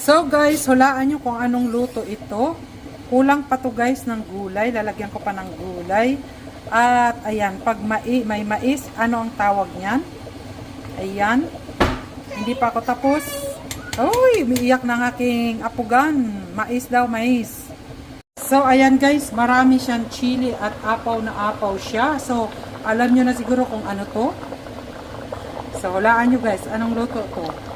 So guys, hulaan nyo kung anong luto ito. Kulang pa to guys ng gulay. Lalagyan ko pa ng gulay. At ayan, pag mai, may mais, ano ang tawag niyan? Ayan. Hindi pa ako tapos. Uy, umiiyak ng aking apugan. Mais daw, mais. So, ayan guys, marami siyang chili at apaw na apaw siya. So, alam nyo na siguro kung ano to. So, hulaan nyo guys, anong luto to?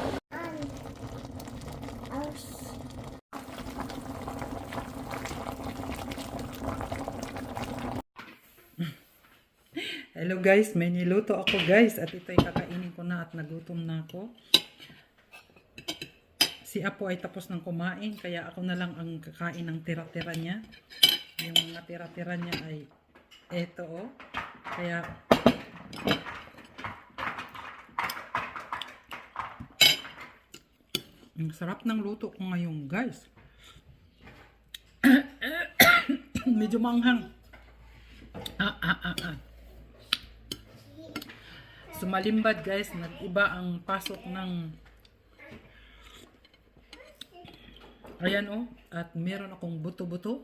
Guys, may niluto ako guys at ito'y kakainin ko na at nagutom na ako. Si Apo ay tapos ng kumain kaya ako na lang ang kakain ng tira-tira niya. Yung mga tira-tira niya ay eto oh. Kaya ang sarap ng luto ko ngayon guys. Medyo manghang. Ah, ah, ah, ah. Sumalimbad guys, nag-iba ang pasok ng Ayan oh, at meron akong buto-buto.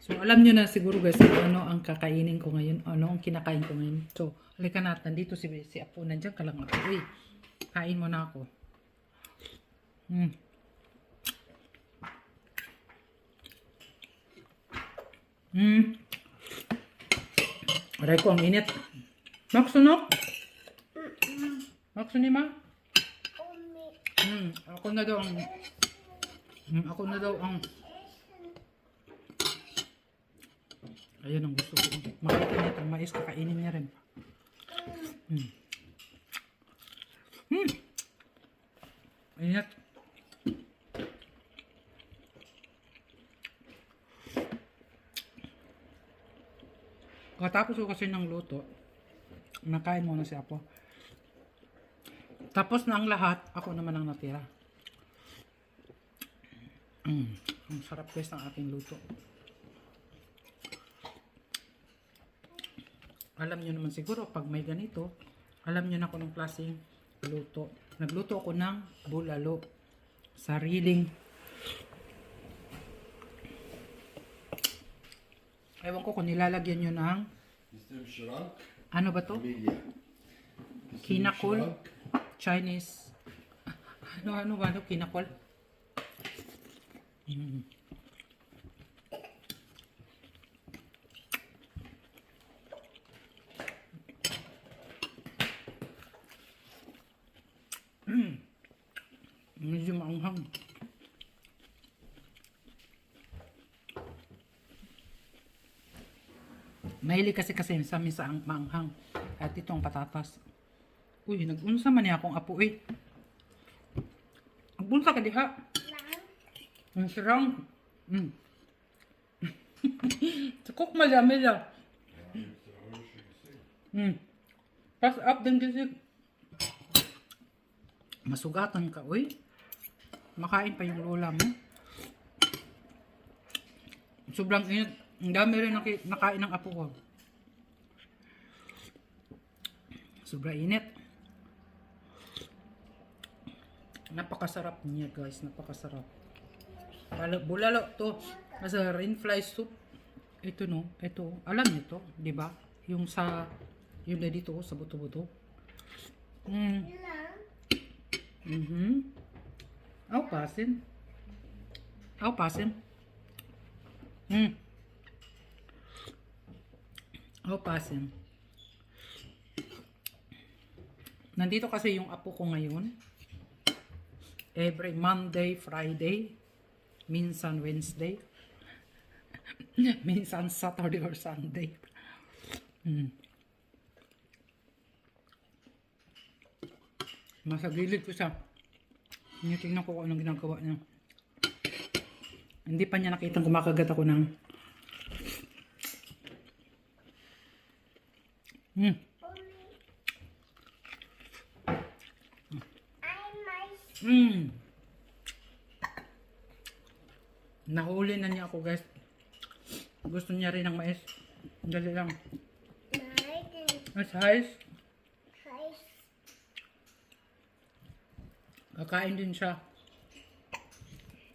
So alam nyo na siguro guys ano ang kakainin ko ngayon, ano ang kinakain ko ngayon. So, halika na, nandito si, si Apo, nandiyan ka lang ako. Uy, kain mo na ako. Hmm. Hmm. Aray ko, ang init. Maksunok? Maksunima? Hmm, ako na daw ang... Hmm, ako na daw ang... Ayun ang gusto ko. Makainit ang mais, kakainin niya rin. Hmm. Hmm. Init. Katapos ko kasi ng luto, nakain muna si Apo. Tapos na ang lahat, ako naman ang natira. Mm, ang sarap guys ng ating luto. Alam nyo naman siguro, pag may ganito, alam nyo na kung anong klaseng luto. Nagluto ako ng bulalo. Sariling. Ewan ko kung nilalagyan nyo ng, Mr. Shrunk, ano ba to? Kinakol. Chinese. Ano, ano ba? Ano? Kinakol? Mm. Mm. Medyo maanghang. Mahilig kasi kasi sa amin sa ang maanghang. At itong patatas. Uy, nag-unsa man niya akong apo eh. Nagbunsa ka diha. Ang sarang. Mm. Sukok madami lang. Mm. Pass up din kasi. Masugatan ka, uy. Makain pa yung lola mo. Sobrang init. Ang dami rin nakain ng apo ko. Sobrang init. Napakasarap niya guys. Napakasarap. Bala- Bulalo to. As a rain fly soup. Ito no. Ito. Alam niyo to. ba? Yung sa yung na dito sa buto-buto. Mm. Mhm. Au pasin. Au pasin. Mm. Au pasin. Nandito kasi yung apo ko ngayon. Every Monday, Friday, minsan Wednesday, minsan Saturday or Sunday. Mm. Nasa gilid ko siya. Tinitingnan ko kung anong ginagawa niya. Hindi pa niya nakitang kumakagat ako ng... Hmm. Hmm. Nahuli na niya ako guys. Gusto niya rin ng mais. Dali lang. Mas highs. Kakain din siya.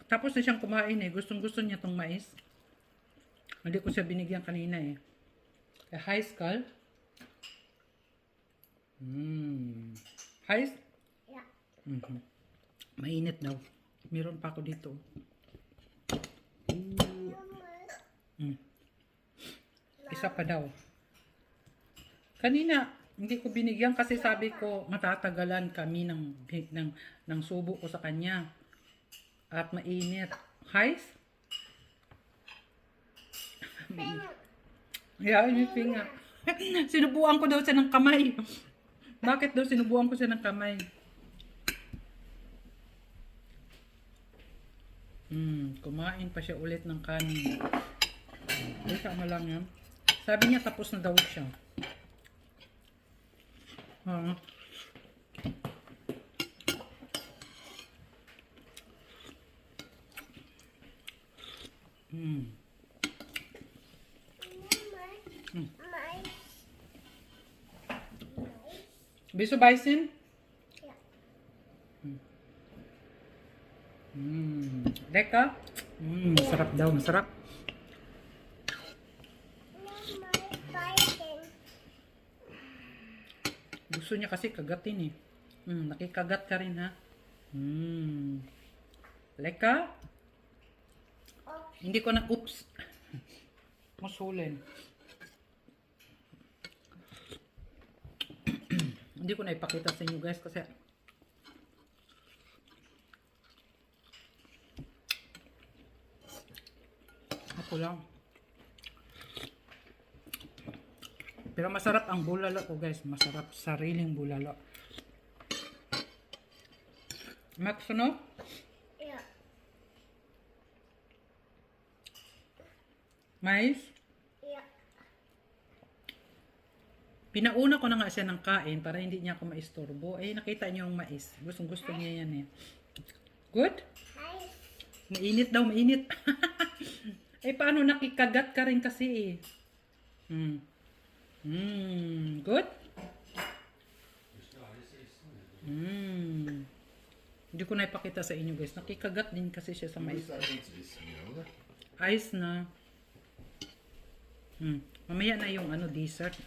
Tapos na siyang kumain eh. Gustong gusto niya tong mais. Hindi ko siya binigyan kanina eh. Eh, hi, Skull. Mm. Hi? Yeah. Mhm. Mainit daw. Meron pa ako dito. Mm. Isa pa daw. Kanina, hindi ko binigyan kasi sabi ko matatagalan kami ng, ng, ng subo ko sa kanya. At mainit. Highs? Yeah, yung pinga. sinubuan ko daw siya ng kamay. Bakit daw sinubuan ko siya ng kamay? Hmm, kumain pa siya ulit ng kanin. Ay, tama lang yan. Sabi niya tapos na daw siya. Ah. Hmm. Biso bison? Yeah. Hmm. Deka? Hmm, masarap daw, masarap. Gusto niya kasi kagatin eh. Hmm, nakikagat ka rin ha. Hmm. Leka? Oh, Hindi ko na, oops. Musulin. Hindi ko na ipakita sa inyo guys kasi ako lang. Pero masarap ang bulalo ko guys. Masarap sariling bulalo. Max, ano? yeah. Mais? Yeah. Pinauna ko na nga siya ng kain para hindi niya ako maistorbo. Eh, nakita niyo yung mais. Gustong gusto niya yan eh. Good? Mainit daw, mainit. eh, paano nakikagat ka rin kasi eh. Hmm. Hmm. Good? Hmm. Hindi ko na ipakita sa inyo guys. Nakikagat din kasi siya sa mais. Ice na. Hmm. Mamaya na yung ano, dessert.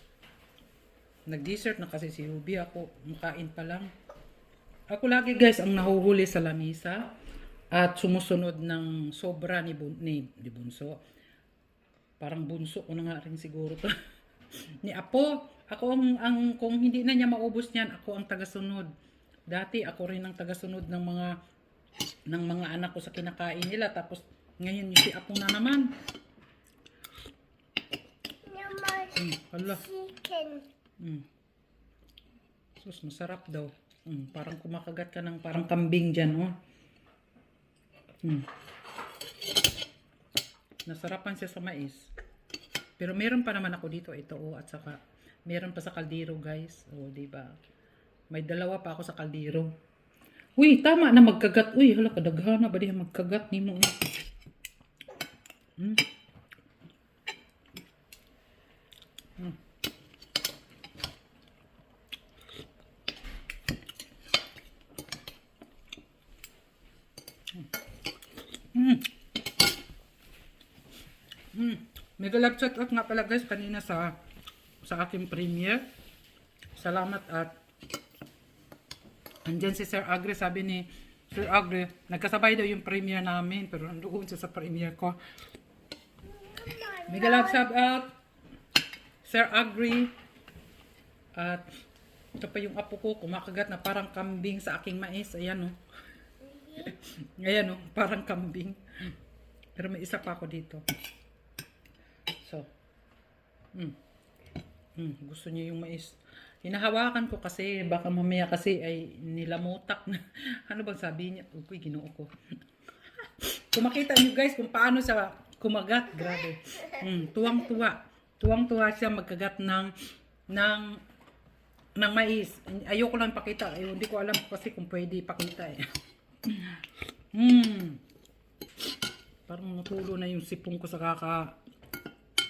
Nag-dessert na kasi si Ruby. Ako, makain pa lang. Ako lagi guys ang nahuhuli sa lamisa at sumusunod ng sobra ni, Bun ni, ni Bunso. Parang bunso ko na nga rin siguro to. ni Apo, ako ang, ang kung hindi na niya maubos niyan, ako ang tagasunod. Dati ako rin ang tagasunod ng mga ng mga anak ko sa kinakain nila tapos ngayon yung si Apo na naman. Hmm, hala. chicken. Mm. Sus, masarap daw. Mm, parang kumakagat ka ng parang kambing dyan, oh. Mm. Nasarapan siya sa mais. Pero meron pa naman ako dito, ito, oh, at saka meron pa sa kaldero, guys. Oh, di ba? May dalawa pa ako sa kaldero. Uy, tama na magkagat. Uy, hala, kadaghana ba diya magkagat ni mo? Mm. Mm. Mm. Mega love chat out nga pala guys kanina sa sa aking premiere. Salamat at andyan si Sir Agre sabi ni Sir Agre nagkasabay daw yung premiere namin pero nandoon siya sa premiere ko. Mega love shout out Sir Agre at ito pa yung apo ko kumakagat na parang kambing sa aking mais. Ayan oh. Ayan oh, parang kambing. Pero may isa pa ako dito. So. Mm. Mm, gusto niya yung mais. Hinahawakan ko kasi baka mamaya kasi ay nilamutak na. ano bang sabi niya? Uy, ginoo ko. kung niyo guys kung paano siya kumagat, grabe. Mm, tuwang-tuwa. Tuwang-tuwa siya magkagat ng ng ng mais. Ayoko lang pakita. Ay, hindi ko alam kasi kung pwede ipakita eh. Hmm. Parang natulo na yung sipong ko sa kaka...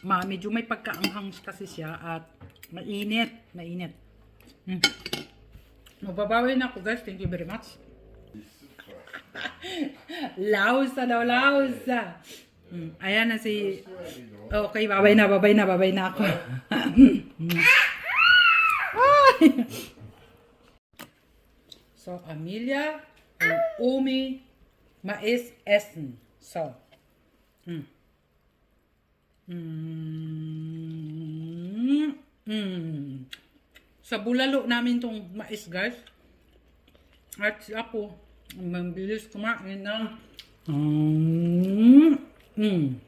Ma, medyo may pagkaanghang kasi siya at mainit. Mainit. Hmm. Mababawi na ako guys. Thank you very much. Lausa daw, lausa. Mm, ayan na si... Okay, babay na, babay na, babay na ako. So, Amelia and Umi mais essen. So. Mm. Mm. Mm. Sa bulalo namin tong mais, guys. At si Apo, mabilis kumain ng mm. Mm.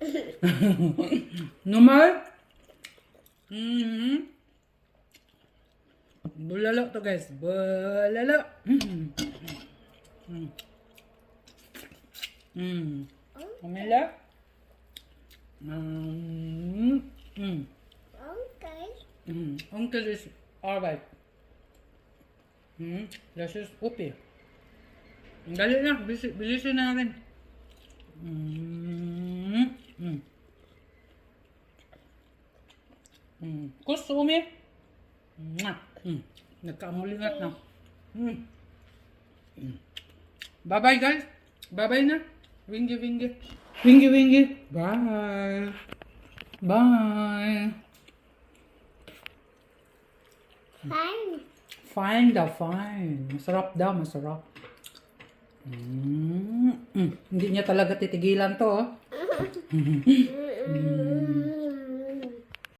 Normal? Mm. Bulalo to guys. Bulalo. Mm. Mm. Mm. Umila? Mm. Mm. Okay. Mm. Uncle is alright. Mm. Das ist Upi. Dali na, bilis, bilisin na natin. Mm. Mm. Mm. Kus, Umi. Mwah. Mm. Nagkaamulingat na. Mm. Mm. Bye-bye guys. Bye-bye na. Wingy, wingy. Wingy, wingy. Bye. Bye. Fine. Fine daw, fine. Masarap daw, masarap. Mm. Mm. Hindi niya talaga titigilan to. oh. Mm.